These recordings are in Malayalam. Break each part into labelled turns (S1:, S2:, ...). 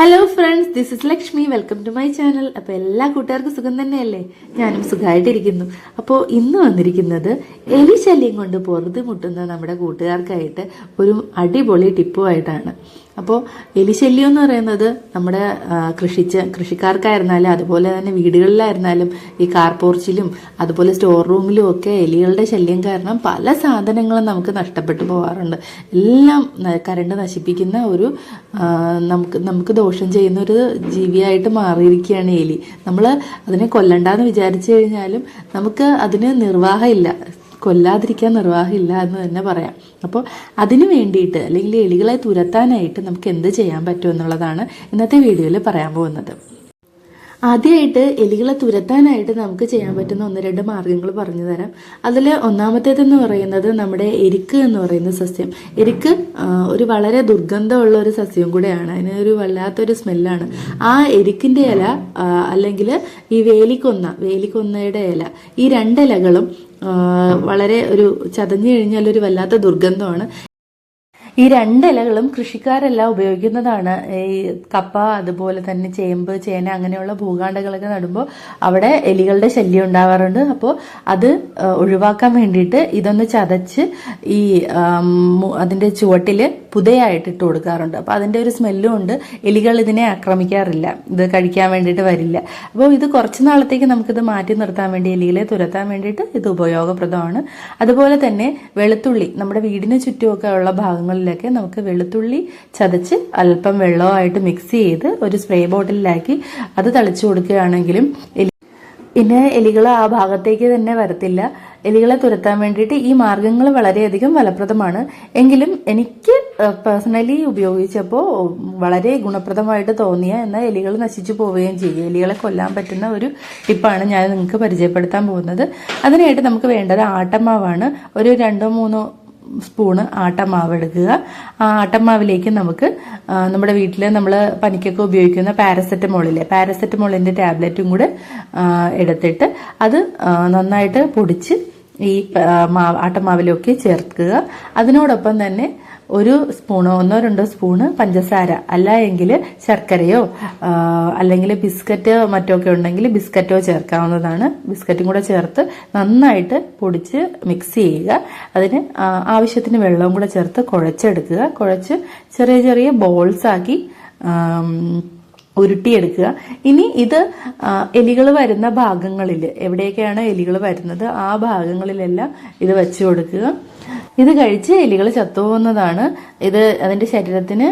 S1: Hello friends this is Lakshmi welcome to my channel അപ്പോൾ എല്ലാ കൂട്ടുകാർക്കും സുഖം തന്നെയല്ലേ? ഞാനും സുഖമായിട്ടിരിക്കുന്നു അപ്പോൾ ഇന്ന് വന്നിരിക്കുന്നത് എലി ശല്യം കൊണ്ട് പൊറുതി മുട്ടുന്ന നമ്മുടെ കൂട്ടുകാർക്കായിട്ട് ഒരു അടിപൊളി ടിപ്പുമായിട്ടാണ്. അപ്പോൾ എലിശല്യം എന്ന് പറയുന്നത് നമ്മുടെ കൃഷി കൃഷിക്കാർക്കായിരുന്നാലും അതുപോലെ തന്നെ വീടുകളിലായിരുന്നാലും ഈ കാർപോർച്ചിലും അതുപോലെ സ്റ്റോർ റൂമിലും ഒക്കെ എലികളുടെ ശല്യം കാരണം പല സാധനങ്ങളും നമുക്ക് നഷ്ടപ്പെട്ടു പോകാറുണ്ട് എല്ലാം കരണ്ട് നശിപ്പിക്കുന്ന ഒരു നമുക്ക് നമുക്ക് ദോഷം ചെയ്യുന്ന ഒരു ജീവിയായിട്ട് മാറിയിരിക്കുകയാണ് എലി. നമ്മൾ അതിനെ കൊല്ലണ്ടെന്ന് വിചാരിച്ചു കഴിഞ്ഞാലും നമുക്ക് അതിന് നിർവാഹമില്ല. കൊല്ലാതിരിക്കാൻ നിർവാഹമില്ല എന്ന് തന്നെ പറയാം. അപ്പോൾ അതിനു വേണ്ടിയിട്ട് അല്ലെങ്കിൽ എലികളെ തുരത്താനായിട്ട് നമുക്ക് എന്ത് ചെയ്യാൻ പറ്റും എന്നുള്ളതാണ് ഇന്നത്തെ വീഡിയോയിൽ പറയാൻ പോകുന്നത്. ആദ്യമായിട്ട് എലികളെ തുരത്താനായിട്ട് നമുക്ക് ചെയ്യാൻ പറ്റുന്ന ഒന്ന് രണ്ട് മാർഗങ്ങൾ പറഞ്ഞു തരാം. അതിൽ ഒന്നാമത്തേതെന്ന് പറയുന്നത് നമ്മുടെ എരിക്ക് എന്ന് പറയുന്ന സസ്യം. എരിക്ക് ഒരു വളരെ ദുർഗന്ധമുള്ള ഒരു സസ്യം കൂടെയാണ്. അതിന് ഒരു വല്ലാത്തൊരു സ്മെല്ലാണ്. ആ എരിക്കിന്റെ ഇല അല്ലെങ്കിൽ ഈ വേലിക്കൊന്ന വേലിക്കൊന്നയുടെ ഇല ഈ രണ്ടിലകളും വളരെ ഒരു ചതഞ്ഞു കഴിഞ്ഞാൽ ഒരു വല്ലാത്ത ദുർഗന്ധമാണ്. ഈ രണ്ട് ഇലകളും കൃഷിക്കാരെല്ലാം ഉപയോഗിക്കുന്നതാണ്. ഈ കപ്പ അതുപോലെ തന്നെ ചേമ്പ് ചേന അങ്ങനെയുള്ള ഭൂകാണ്ടകളൊക്കെ നടുമ്പോൾ അവിടെ എലികളുടെ ശല്യം ഉണ്ടാവാറുണ്ട്. അപ്പോൾ അത് ഒഴിവാക്കാൻ വേണ്ടിയിട്ട് ഇതൊന്ന് ചതച്ച് ഈ അതിന്റെ ചുവട്ടിൽ പുതയായിട്ട് ഇട്ട് കൊടുക്കാറുണ്ട്. അപ്പോൾ അതിന്റെ ഒരു സ്മെല്ലും ഉണ്ട്. എലികൾ ഇതിനെ ആക്രമിക്കാറില്ല. ഇത് കഴിക്കാൻ വേണ്ടിയിട്ട് വരില്ല. അപ്പോൾ ഇത് കുറച്ച് നാളത്തേക്ക് നമുക്കിത് മാറ്റി നിർത്താൻ വേണ്ടി എലികളെ തുരത്താൻ വേണ്ടിയിട്ട് ഇത് ഉപയോഗപ്രദമാണ്. അതുപോലെ തന്നെ വെളുത്തുള്ളി നമ്മുടെ വീടിന് ചുറ്റുമൊക്കെ ഉള്ള ഭാഗങ്ങളിലൊക്കെ നമുക്ക് വെളുത്തുള്ളി ചതച്ച് അല്പം വെള്ളമായിട്ട് മിക്സ് ചെയ്ത് ഒരു സ്പ്രേ ബോട്ടിലാക്കി അത് തളിച്ചു കൊടുക്കുകയാണെങ്കിലും പിന്നെ എലികൾ ആ ഭാഗത്തേക്ക് തന്നെ വരത്തില്ല. എലികളെ തുരത്താൻ വേണ്ടിയിട്ട് ഈ മാർഗങ്ങൾ വളരെയധികം ഫലപ്രദമാണ്. എങ്കിലും എനിക്ക് പേഴ്സണലി ഉപയോഗിച്ചപ്പോൾ വളരെ ഗുണപ്രദമായിട്ട് തോന്നിയ എന്നാൽ എലികൾ നശിച്ചു പോവുകയും ചെയ്യും. എലികളെ കൊല്ലാൻ പറ്റുന്ന ഒരു ടിപ്പാണ് ഞാൻ നിങ്ങൾക്ക് പരിചയപ്പെടുത്താൻ പോകുന്നത്. അതിനായിട്ട് നമുക്ക് വേണ്ടത് ആട്ടമാവാണ്. ഒരു രണ്ടോ മൂന്നോ സ്പൂണ് ആട്ടമാവ് എടുക്കുക. ആ ആട്ടമാവിലേക്ക് നമുക്ക് നമ്മുടെ വീട്ടിൽ നമ്മൾ പനിക്കൊക്കെ ഉപയോഗിക്കുന്ന പാരസെറ്റമോളില്ലേ പാരസെറ്റമോളിന്റെ ടാബ്ലറ്റും കൂടെ എടുത്തിട്ട് അത് നന്നായിട്ട് പൊടിച്ച് ഈ മാവ് ആട്ടമാവിലൊക്കെ ചേർക്കുക. അതിനോടൊപ്പം തന്നെ ഒരു സ്പൂണോ ഒന്നോ രണ്ടോ സ്പൂണ് പഞ്ചസാര. അല്ല എങ്കിൽ ശർക്കരയോ അല്ലെങ്കിൽ ബിസ്ക്കറ്റ് മറ്റോ ഒക്കെ ഉണ്ടെങ്കിൽ ബിസ്ക്കറ്റോ ചേർക്കാവുന്നതാണ്. ബിസ്ക്കറ്റും കൂടെ ചേർത്ത് നന്നായിട്ട് പൊടിച്ച് മിക്സ് ചെയ്യുക. അതിന് ആവശ്യത്തിന് വെള്ളവും കൂടെ ചേർത്ത് കുഴച്ചെടുക്കുക. കുഴച്ച് ചെറിയ ചെറിയ ബോൾസ് ആക്കി ഉരുട്ടിയെടുക്കുക. ഇനി ഇത് എലികൾ വരുന്ന ഭാഗങ്ങളിൽ എവിടെയൊക്കെയാണ് എലികൾ വരുന്നത്? ആ ഭാഗങ്ങളിലെല്ലാം ഇത് വെച്ചു കൊടുക്കുക. ഇത് കഴിച്ച് എലികൾ ചത്തുപോകുന്നതാണ്. ഇത് അതിന്റെ ശരീരത്തിന്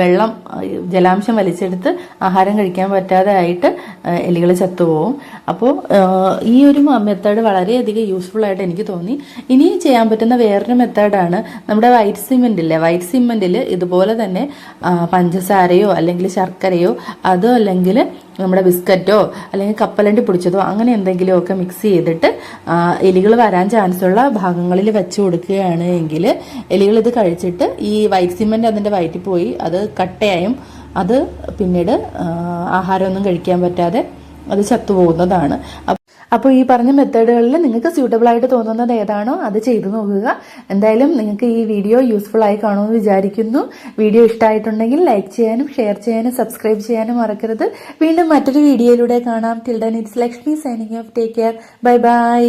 S1: വെള്ളം ജലാംശം വലിച്ചെടുത്ത് ആഹാരം കഴിക്കാൻ പറ്റാതെ ആയിട്ട് എലികൾ ചത്തുപോകും. അപ്പോൾ ഈ ഒരു മെത്തേഡ് വളരെയധികം യൂസ്ഫുൾ ആയിട്ട് എനിക്ക് തോന്നി. ഇനി ചെയ്യാൻ പറ്റുന്ന വേറൊരു മെത്തേഡാണ് നമ്മുടെ വൈറ്റ് സിമെന്റ് ഇല്ലേ? വൈറ്റ് സിമെന്റിൽ ഇതുപോലെ തന്നെ പഞ്ചസാരയോ അല്ലെങ്കിൽ ശർക്കരയോ അതോ അല്ലെങ്കിൽ നമ്മുടെ ബിസ്ക്കറ്റോ അല്ലെങ്കിൽ കപ്പലണ്ടി പൊടിച്ചതോ അങ്ങനെ എന്തെങ്കിലുമൊക്കെ മിക്സ് ചെയ്തിട്ട് എലികൾ വരാൻ ചാൻസ് ഉള്ള ഭാഗങ്ങളിൽ വെച്ച് കൊടുക്കുകയാണ് എങ്കിൽ എലികൾ ഇത് കഴിച്ചിട്ട് ഈ വൈറ്റ് സിമെന്റ് അതിന്റെ വയറ്റിൽ പോയി അത് കട്ടയായും അത് പിന്നീട് ആഹാരമൊന്നും കഴിക്കാൻ പറ്റാതെ അത് ചത്തുപോകുന്നതാണ്. അപ്പോൾ ഈ പറഞ്ഞ മെത്തേഡുകളിൽ നിങ്ങൾക്ക് സ്യൂട്ടബിൾ ആയിട്ട് തോന്നുന്നത് ഏതാണോ അത് ചെയ്തു നോക്കുക. എന്തായാലും നിങ്ങൾക്ക് ഈ വീഡിയോ യൂസ്ഫുൾ ആയി കാണുമെന്ന് വിചാരിക്കുന്നു. വീഡിയോ ഇഷ്ടമായിട്ടുണ്ടെങ്കിൽ ലൈക്ക് ചെയ്യാനും ഷെയർ ചെയ്യാനും സബ്സ്ക്രൈബ് ചെയ്യാനും മറക്കരുത്. വീണ്ടും മറ്റൊരു വീഡിയോയിലൂടെ കാണാം. Till then it's Lakshmi signing off take care bye bye